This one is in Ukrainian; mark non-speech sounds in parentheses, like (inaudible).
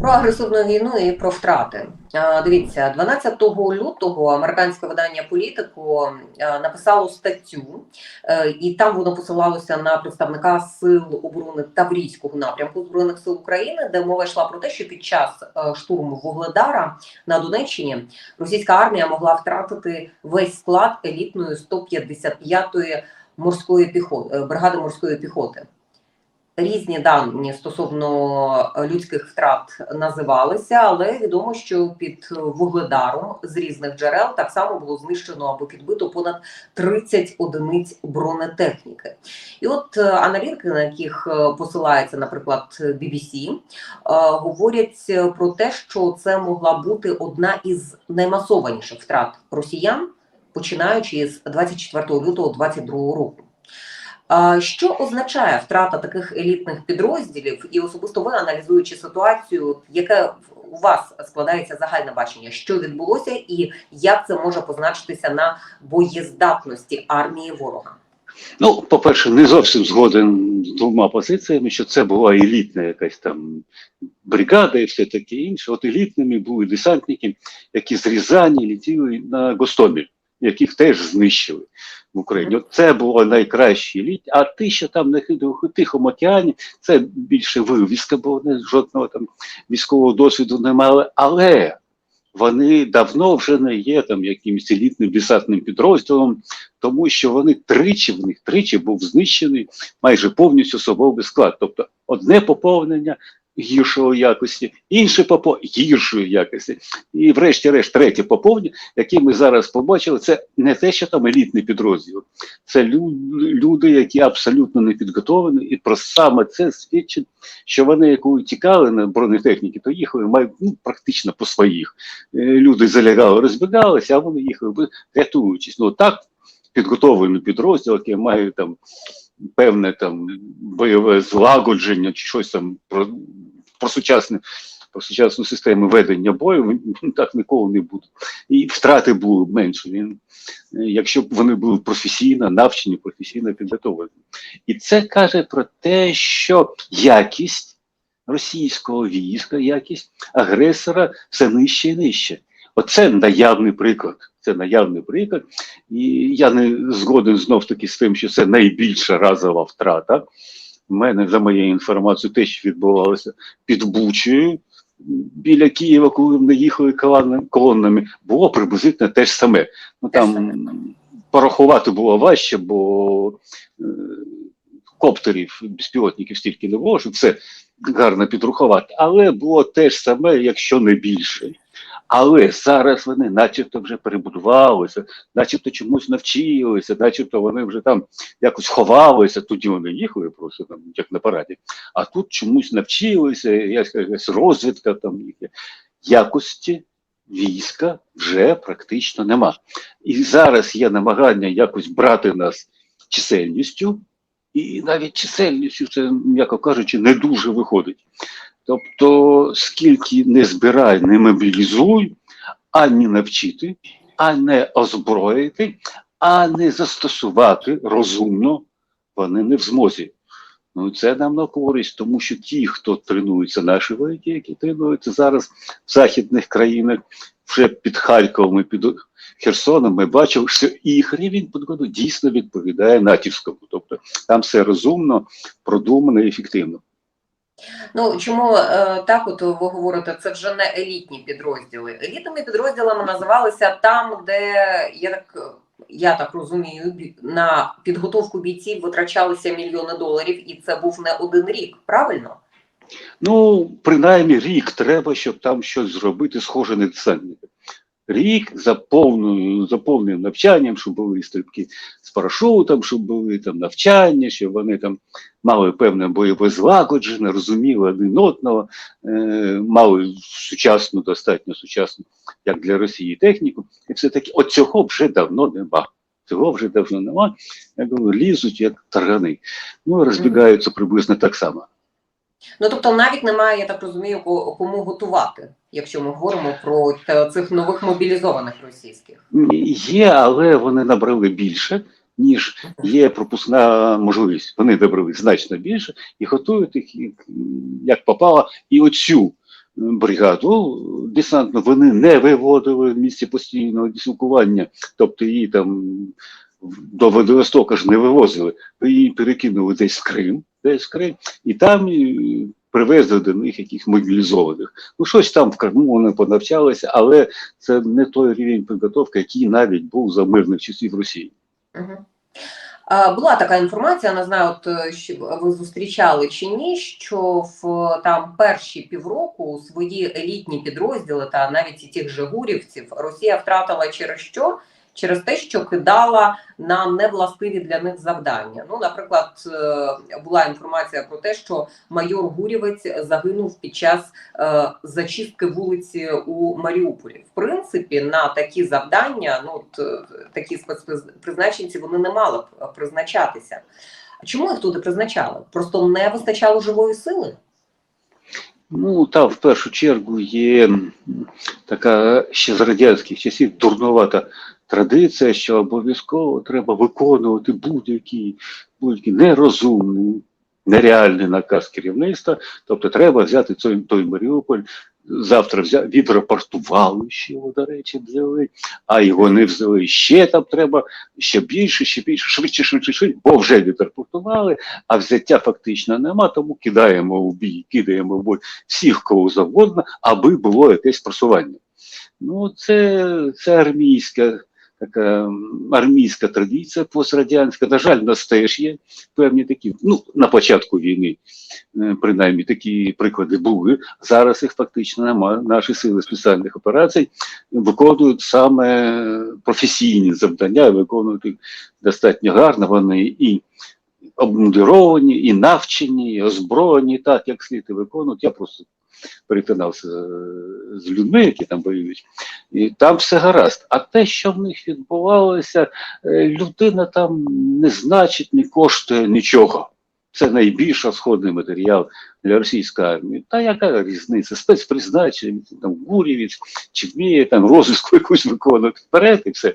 Про агресивну війну і про втрати. Е, Дивіться, 12 лютого американське видання Політико е, написало статтю, е, і там воно посилалося на представника сил оборони Таврійського напрямку збройних сил України, де мова йшла про те, що під час е, штурму Вугледара на Донеччині російська армія могла втратити весь склад елітної 155-ї морської піхоти бригади морської піхоти. Різні дані стосовно е, людських втрат називалися, але відомо, що під вугледаром з різних джерел так само було знищено або підбито понад 30 одиниць бронетехніки. І от е, аналітики, на яких е, посилається, наприклад, BBC, говорять про те, що це могла бути одна із наймасованіших втрат росіян, починаючи з 24 лютого 2022 року. Що означає втрата таких елітних підрозділів, і особисто ви аналізуючи ситуацію, яке у вас складається загальне бачення, що відбулося, і як це може позначитися на боєздатності армії ворога? Ну, по-перше, не зовсім згоден з двома позиціями, що це була елітна якась там бригада і все таке інше. От елітними були десантники, які з Рязані летіли на Гостомель, яких теж знищили в Україні. От це було найкраще еліт. А ти, що там на Тихому океані, це більше вивіска, бо вони жодного там військового досвіду не мали. Але вони давно вже не є там якимось елітним десантним підрозділом, тому що вони тричі в них тричі був знищений майже повністю особовий склад. Тобто одне поповнення гіршої якості, інше попо гіршої якості. І, врешті-решт, третє поповнення, яке ми зараз побачили, це не те, що там елітний підрозділ, це люди, які абсолютно не підготовлені, і про саме це свідчить, що вони, як тікали на бронетехніки, то їхали ну, практично по своїх. Е, Люди залягали, розбігалися, а вони їхали рятуючись. Ну так підготовлений підрозділ, який має там певне там бойове злагодження чи щось там про, сучасне. Про сучасну систему ведення бою (laughs) так ніколи не буде. І втрати були менше. Він, е, якщо б вони були професійно навчені, професійно підготовлені. І це каже про те, що якість російського війська, якість агресора все нижче і нижче. Оце наявний приклад. Це наявний приклад. І я не згоден знов таки з тим, що це найбільша разова втрата. У мене, за моєю інформацією, те, що відбувалося під Бучею біля Києва, коли вони їхали колоннами, було приблизно те ж саме. Ну там порахувати було важче, бо е, коптерів, безпілотників стільки не було, щоб це гарно підрахувати. Але було те ж саме, якщо не більше. Але зараз вони начебто вже перебудувалися, начебто чомусь навчилися, начебто вони вже там якось ховалися, тоді вони їхали просто там, як на параді, а тут чомусь навчилися, якась розвідка там. Якості війська вже практично нема. І зараз є намагання якось брати нас чисельністю, і навіть чисельністю це, м'яко кажучи, не дуже виходить. Тобто, скільки не збирай, не мобілізуй, ані навчити, а не озброїти, а не застосувати розумно, вони не в змозі. Ну, це нам на користь, тому що ті, хто тренуються, наші вояки, які тренуються зараз в західних країнах, вже під Харковом і під Херсоном, ми бачили, що їх рівень підгоду дійсно відповідає натівському. Тобто там все розумно, продумано і ефективно. Ну чому е, так? От ви говорите, це вже не елітні підрозділи. Елітними підрозділами називалися там, де я так. Я так розумію, на підготовку бійців витрачалися мільйони доларів, і це був не один рік, правильно? Ну, принаймні рік треба, щоб там щось зробити, схоже на десантника. Рік за повною, за повним навчанням, щоб були стрибки з парашутом, щоб були там навчання, щоб вони там мали певне бойове злагодження, розуміли один одного, е, мали сучасну, достатньо сучасну, як для Росії, техніку. І все таки, от цього вже давно нема. Цього вже давно нема. Я говорю, лізуть як таргани. Ну, розбігаються приблизно так само. Ну тобто, навіть немає, я так розумію, ко- кому готувати, якщо ми говоримо про цих нових мобілізованих російських. Є, але вони набрали більше, ніж є пропускна можливість. Вони набрали значно більше і готують їх як- попало. І оцю бригаду десантну, вони не виводили в місці постійного дислокування, тобто її там до Владивостока ж не вивозили, її перекинули десь в Крим, десь Крим, і там привезли до них яких мобілізованих. Ну, щось там в Криму вони понавчалися, але це не той рівень підготовки, який навіть був за мирних часів Росії. Була така інформація, не знаю, от е, що ви зустрічали чи ні, що в там перші півроку свої елітні підрозділи та навіть і тих же гурівців Росія втратила через що? Через те, що кидала на невластиві для них завдання. Ну, наприклад, е, була інформація про те, що майор Гурівець загинув під час е, зачистки вулиці у Маріуполі. В принципі, на такі завдання, ну е, такі спецпризначенці, вони не мали б призначатися. Чому їх туди призначали? Просто не вистачало живої сили. Ну, там в першу чергу є така ще з радянських часів дурнувата традиція, що обов'язково треба виконувати будь-який будь-який нереальний наказ керівництва. Тобто треба взяти той, той Маріуполь, завтра взяти, відрапортували ще його, до речі, взяли, а його не взяли. Ще там треба ще більше, ще більше, швидше, швидше, швидше, бо вже відрапортували, а взяття фактично нема, тому кидаємо в бій, кидаємо в бой всіх кого завгодно, аби було якесь просування. Ну, це, це армійська. Така армійська традиція пострадянська. На жаль, в нас теж є певні такі. Ну, на початку війни, е, принаймні, такі приклади були. Зараз їх фактично немає. Наші сили спеціальних операцій виконують саме професійні завдання, виконують їх достатньо гарно. Вони і обмундировані, і навчені, і озброєні, так як слід і виконують. Я просто перетинався з- з людьми, які там воюють, і там все гаразд. А те, що в них відбувалося, е, людина там не значить, не коштує нічого. Це найбільш розходний матеріал для російської армії. Та яка різниця? Спецпризначення, там Гурівець, чи вміє там розвитку якусь виконувати вперед і все.